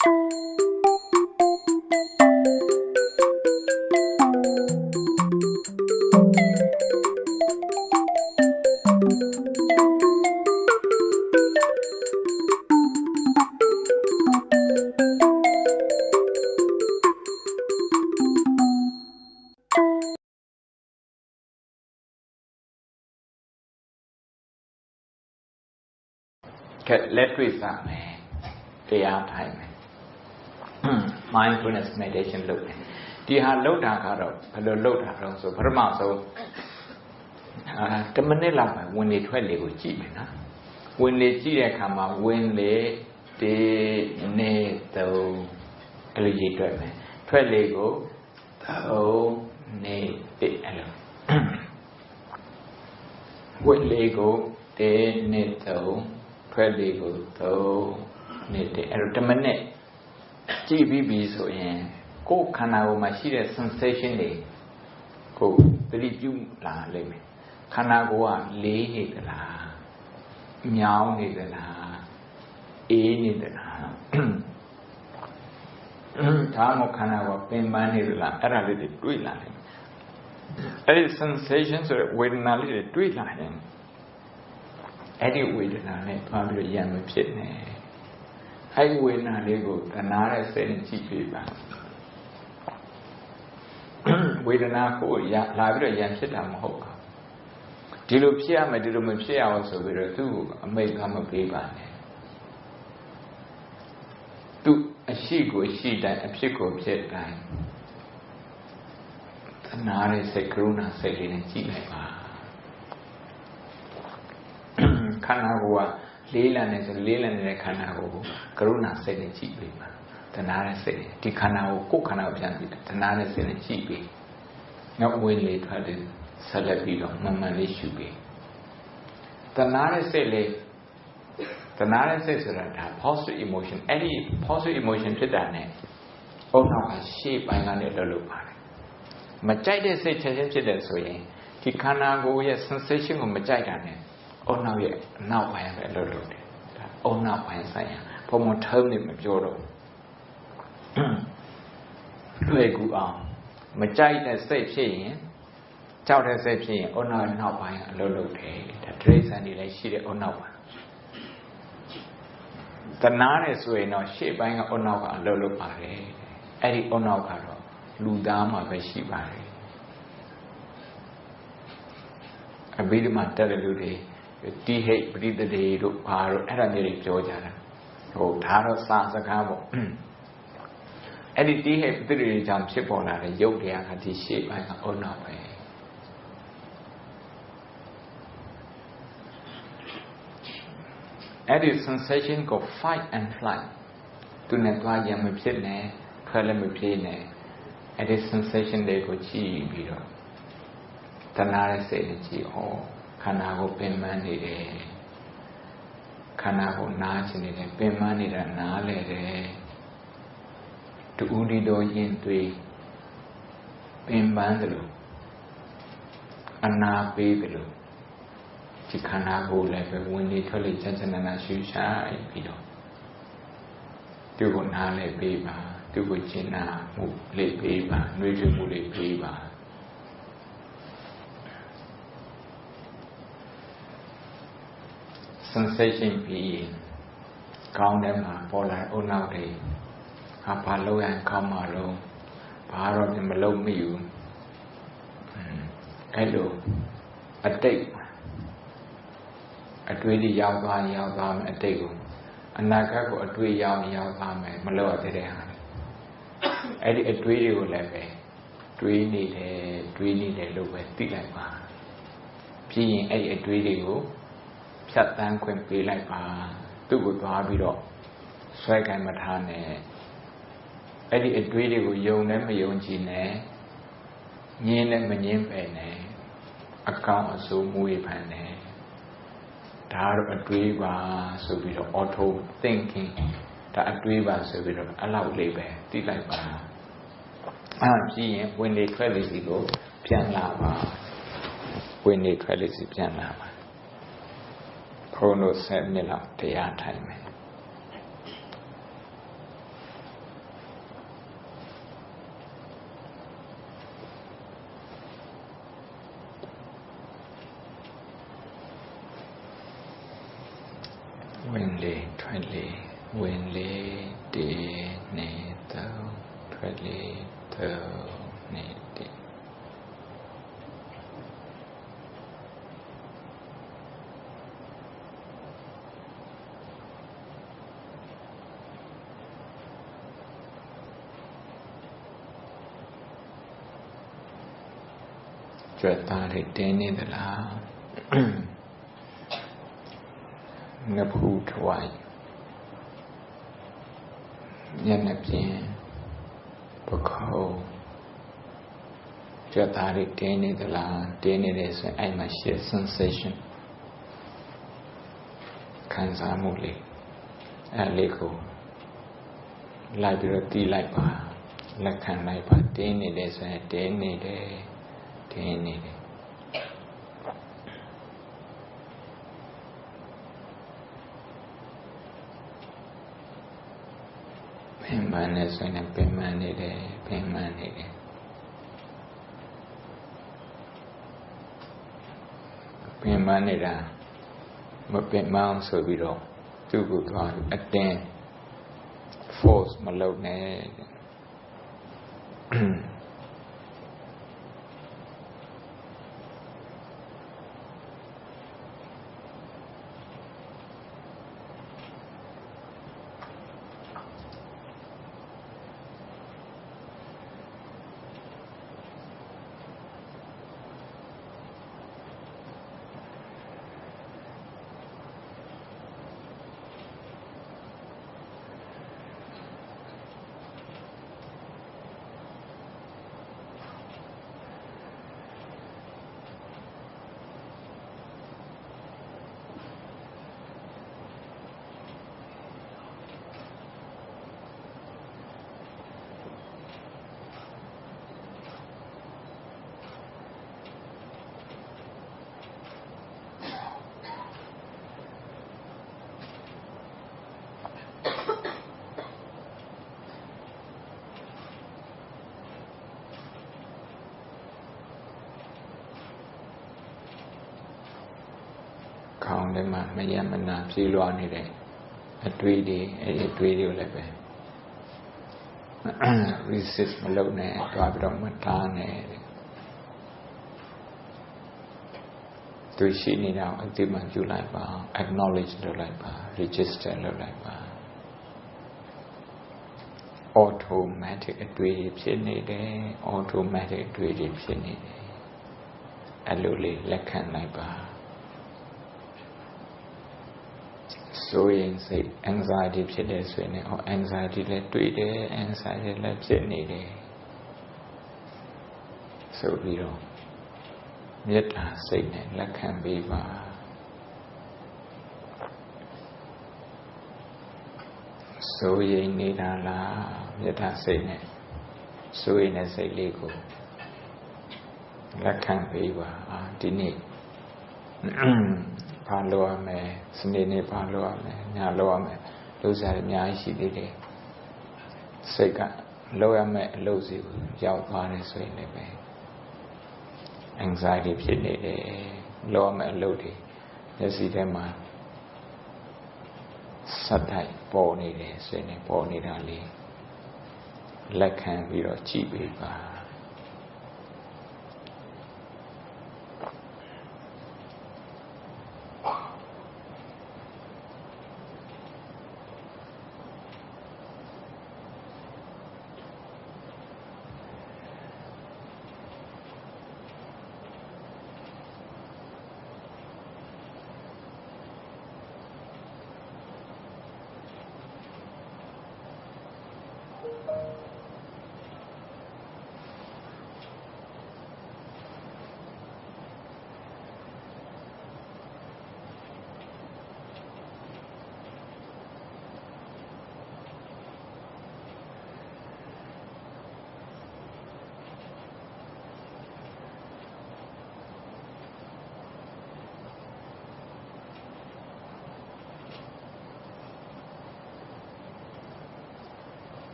ကဲလက်တွေ့စမယ်တရားထိုင်မယ် mindfulness meditation လုပ်တယ်ဒီဟာလုပ်တာကတော့ဘယ်လိုလုပ်တာတော့ဆိုပထမဆုံးအာ10မိနစ်လောက်ပဲဝင်လေထွက်လေကိုကြည့်မယ်နော်ဝင်လေကြည့်တဲ့အခါမှာဝင်လေဒီနေတော့အဲ့လိုရေးတွက်မယ်ထွက်လေကိုသုံးနေတိအဲ့လိုဝင်လေကိုတေနေတော့ထွက်လေကိုသုံးနေတိအဲ့လို10မိနစ် ကြည့်ပြီးပြီဆိုရင်ကိုယ်ခန္ဓာကိုယ်မှာရှိတဲ့ sensation တွေကိုသတိပြုလာလိမ့်မယ်ခန္ဓာကိုယ်ကလေးနေသလားမြောင်းနေသလားအေးနေသလားဒါမှမဟုတ်ခန္ဓာကိုယ်ပင်ပန်းနေသလားအဲ့ဒါလေးတွေတွေးလာတယ်အဲ့ဒီ sensation ဆိုတဲ့ဝေဒနာလေးတွေတွေးလာရင်အဲ့ဒီဝေဒနာနဲ့သွားပြီးတော့ရံမဖြစ်နဲ့ အဲ့ဒီဝေဒနာလေးကိုတနာတဲ့စိတ်နဲ့ကြည့်ပြပါဝေဒနာကိုရလာပြီးတော့ရံဖြစ်တာမဟုတ်ဘူးဒီလိုဖြစ်ရမယ်ဒီလိုမဖြစ်ရအောင်ဆိုပြီးတော့သူ့အမိတ်ကမပေးပါနဲ့သူအရှိကိုရှိတိုင်းအဖြစ်ကိုဖြစ်တိုင်းသနာတဲ့စိတ်ကရုဏာစိတ်လေးနဲ့ကြည့်လိုက်ပါခန္ဓာကိုယ်က လေးလံနေဆိုလေးလံနေတဲ့ခန္ဓာကိုယ်ကိုကရုဏာစိတ်နဲ့ကြည့်ပေးပါသနာတဲ့စိတ်ဒီခန္ဓာကိုကိုယ်ခန္ဓာကိုပြန်ပြီးသနာတဲ့စိတ်နဲ့ကြည့်ပေးနောက်ဝင်လေထွက်လေဆက်လက်ပြီးတော့မှန်မှန်လေးရှုပေးတနာတဲ့စိတ်လေးတနာတဲ့စိတ်ဆိုတာဒါ positive emotion အဲ့ဒီ positive emotion ဖြစ်တာ ਨੇ အုံနောက်ကရှေ့ပိုင်းကနေလှုပ်လို့ပါတယ်မကြိုက်တဲ့စိတ်ချက်ချင်းဖြစ်တယ်ဆိုရင်ဒီခန္ဓာကိုယ်ရဲ့ sensation ကိုမကြိုက်တာ ਨੇ အုံနောက်ရဲ့အနောက်ပိုင်းပဲလှုပ်လို့တယ်ဒါအုံနောက်ပိုင်းဆိုင်ရာဘုံမထုံးနေမပြောတော့လွယ်ကူအောင်မကြိုက်တဲ့စိတ်ဖြစ်ရင်ကြောက်တဲ့စိတ်ဖြစ်ရင်အုံနောက်နောက်ပိုင်းအလုပ်လုပ်တယ်ဒါဒိဋ္ဌိဆန်တွေလည်းရှိတဲ့အုံနောက်ပါတနာတယ်ဆိုရင်တော့ရှေ့ပိုင်းကအုံနောက်ကအလုပ်လုပ်ပါတယ်အဲ့ဒီအုံနောက်ကတော့လူသားမှာပဲရှိပါတယ်အဘိဓမ္မာတက်တဲ့လူတွေ တိဟိတ်ပရိသတေတို့ဘာတို့အဲ့ဒါမျိုးတွေပြောကြတာဟိုဒါတော့စာစကားပေါ့အဲ့ဒီတိဟိတ်ပရိသတေကြောင့်ဖြစ်ပေါ်လာတဲ့ယုတ်တရားကဒီရှေ့ပိုင်းကအုံနောက်ပဲအဲ့ဒီ sensation ကို fight and flight သူနဲ့သွားရံမဖြစ်နဲ့ထွက်လည်းမပြေးနဲ့အဲ့ဒီ sensation တွေကိုကြည့်ပြီးတော့တနာတဲ့စိတ်နဲ့ကြည့်ဩ ခန္ဓာကိုပင်ပန်းနေတယ်ခန္ဓာကိုနားချင်နေတယ်ပင်ပန်းနေတာနားလဲတယ်တူဦးဒီတော်ရင်သွေးပင်ပန်းတယ်လို့အနာပေးတယ်လို့ဒီခန္ဓာကိုယ်လည်းပဲဝင်နေထွက်လေချမ်းချမ်းနာနာရှူရှာပြီးတော့သူ့ကိုနားလဲပေးပါသူ့ကိုကျင့်နာမှုလေးပေးပါနှွေးထွေးမှုလေးပေးပါ sensation ပြီးကောင်းတဲ့မှာပေါ်လာအုံနောက်တွေဟာဘာလို့ရန်ကောင်းမှာလို့ဘာတော့မလုပ်မိဘူးအဲ့လိုအတိတ်အတွေ့အကြုံရောက်သွားရောက်သွားမယ်အတိတ်ကိုအနာဂတ်ကိုအတွေ့ရောက်ရောက်သွားမယ်မလို့ရသေးတဲ့ဟာအဲ့ဒီအတွေ့တွေကိုလည်းပဲတွေးနေတယ်တွေးနေတယ်လို့ပဲသိလိုက်ပါပြီးရင်အဲ့ဒီအတွေ့တွေကို ဖြတ်တန်းခွင့်ပေးလိုက်ပါသူ့ကိုသွားပြီးတော့ဆွဲကင်မထားနဲ့အဲ့ဒီအတွေးတွေကိုယုံနဲ့မယုံကြည်နဲ့ငင်းနဲ့မငင်းပဲနဲ့အကောင်အဆိုးမူရဖန်နဲ့ဒါတော့အတွေးပါဆိုပြီးတော့ auto thinking ဒါအတွေးပါဆိုပြီးတော့အလောက်လေးပဲသိလိုက်ပါအဲ့ကြည့်ရင်ဝင်လေထွက်လေစီကိုပြန်လာပါဝင်လေထွက်လေစီပြန်လာပါ ခုံတို့10မိနစ်လောက်တရားထိုင်မယ်ဝင်လေထွက်လေဝင်လေတည်နေတော့ထွက်လေတော့နေ တည်ကြွသားတွေတင်းနေသလားငဖူးထွိုင်းမျက်နှာပြင်ပခုံးကြွသားတွေတင်းနေသလားတင်းနေတယ်ဆိုရင်အဲ့မှာရှိ sensation ခံစားမှုလေးအဲ့လေးကိုလိုက်ပြီးတော့တီးလိုက်ပါလက်ခံလိုက်ပါတင်းနေတယ်ဆိုရင်တင်းနေတယ် တင်းနေတယ်ပင်မနဲ့ဆိုရင်ပင်မနေတယ်ပင်မနေတယ်ပင်မနေတာမပင်မအောင်ဆိုပြီးတော့သူ့ကိုသွားအတင်း force မလုပ်နဲ့ခေါင်း ထဲမှာမယမနာပြေးလွှားနေတဲ့အတွေးတွေအဲ့ဒီအတွေးတွေကိုလည်းပဲ resist မလုပ်နဲ့တွားပြီးတော့မတားနဲ့သူရှိနေတာအသိမှပြုလိုက်ပါ acknowledge လုပ်လိုက်ပါ register လုပ်လိုက်ပါ automatic အတွေ့အဖြစ်နေတယ် automatic အတွေ့အဖြစ်နေတယ်အဲ့လိုလေးလက်ခံလိုက်ပါ စိုးရင်စိတ် anxiety ဖြစ်တယ်ဆိုရင်ဟော anxiety လည်းတွေ့တယ် anxiety လည်းဖြစ်နေတယ်ဆိုပြီးတော့မေတ္တာစိတ်နဲ့လက်ခံပေးပါစိုးရင်နေတာလားမေတ္တာစိတ်နဲ့စိုးရင်တဲ့စိတ်လေးကိုလက်ခံပေးပါဒီနေ့ ဘာလုပ်ရမလဲစနေနေ့ဘာလုပ်ရမလဲညာလုပ်ရမယ်လုပ်စရာအများကြီးရှိသေးတယ်စိတ်ကလုပ်ရမယ်အလုပ်စီကိုရောက်သွားတယ်ဆိုရင်လည်းပဲ anxiety ဖြစ်နေတယ်လုပ်ရမယ်အလုပ်တွေမျက်စိထဲမှာစက်တိုက်ပေါ်နေတယ်ဆိုရင်ပေါ်နေတာလေးလက်ခံပြီးတော့ကြည့်ပေးပါ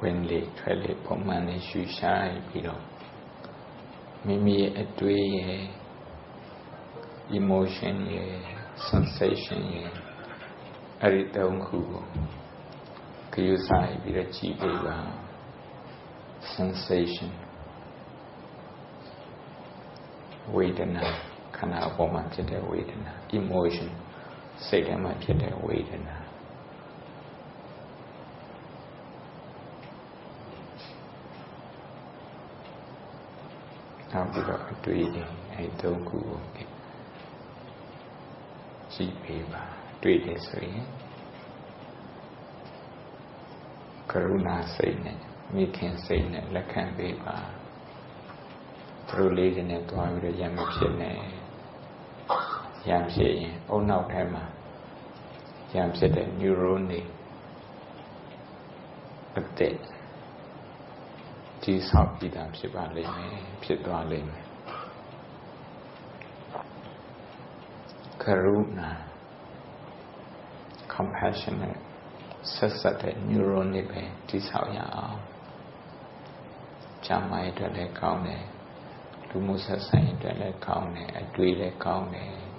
ဝင်လေထွက်လေပုံမှန်လေးရှူရှိုက်ပြီးတော့မိမိရဲ့အတွေးရဲ့ emotion ရဲ့ sensation ရဲ့အဲ့ဒီတုံးခုကိုခယူဆိုင်ပြီးတော့ကြည့်ပေးပါ sensation ဝေဒနာခန္ဓာအပေါ်မှာဖြစ်တဲ့ဝေဒနာ emotion စိတ်ထဲမှာဖြစ်တဲ့ဝေဒနာ နောက်ပြီးတော့အတွေ့အကြုံအဲသုံးခုကိုကြည့်ပေးပါတွေ့တယ်ဆိုရင်ကရုဏာစိတ်နဲ့မိခင်စိတ်နဲ့လက်ခံပေးပါသူတို့လေးတွေနဲ့တွားပြီးတော့ရံမဖြစ်နဲ့ရံဖြစ်ရင်အုံနောက်ထဲမှာရံဖြစ်တဲ့ neuron တွေအသက် ကြီးဆောက်ပြီးသားဖြစ်ပါလိမ့်မယ်ဖြစ်သွားလိမ့်မယ်ကရုဏာ compassionate ဆက်ဆက်တဲ့ neuron တွေပဲတိဆောက်ရအောင်။ကျမ်းမာရေးအတွက်လည်းကောင်းတယ်။လူမှုဆက်ဆံရေးအတွက်လည်းကောင်းတယ်။အတွေ့လည်းကောင်းတယ်။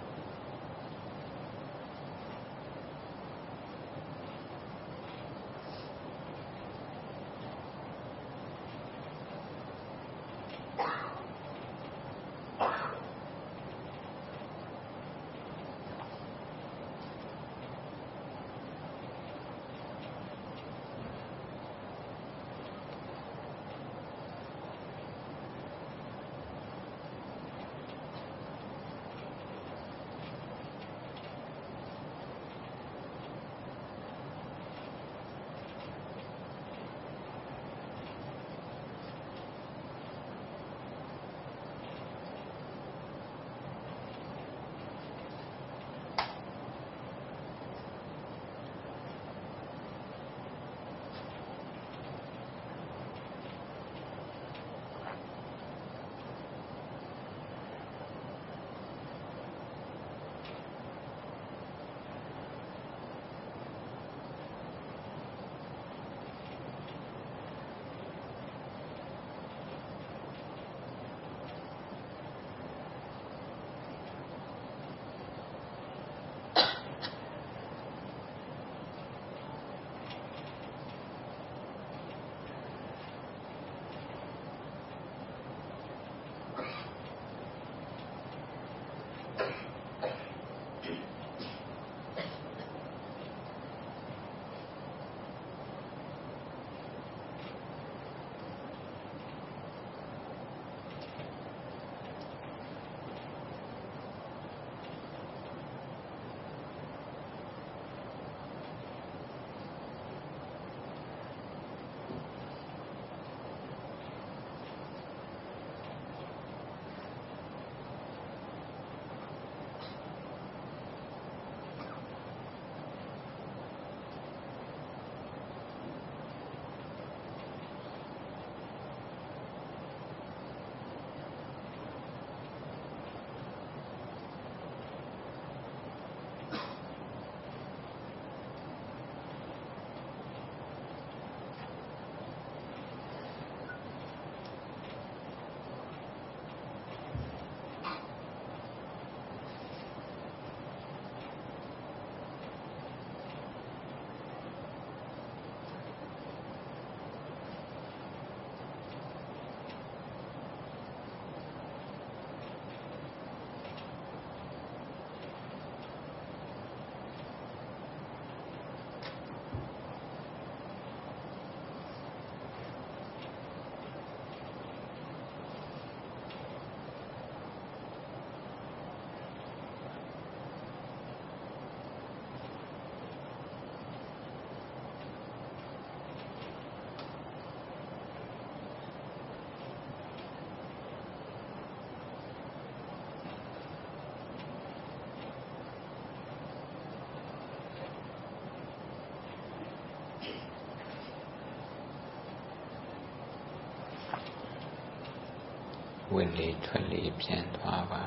ဝင်လေထွက်လေပြန်သွားပါ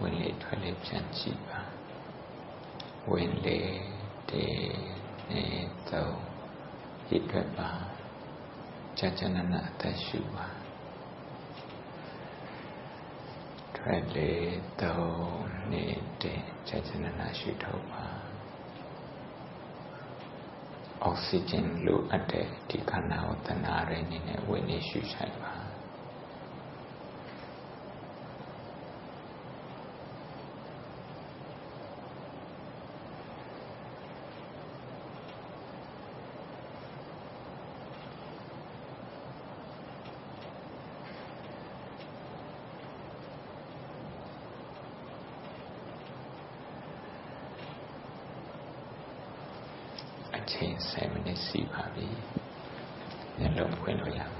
ဝင်လေထွက်လေပြန်ကြည့်ပါဝင်လေတေနေသုံးရည်ထွက်ပါကြာကြာနာနာအသက်ရှူပါထွက်လေသုံးနေတဲ့ကြာကြာနာနာရှူထုတ်ပါအောက်ဆီဂျင်လိုအပ်တဲ့ဒီခန္ဓာကိုတဏှာရင်းနဲ့ဝင်နေရှူဆိုင်ပါအ ချိန်7မိနစ်စီပါပြီညလုံးဖွင့်လို့ရပါ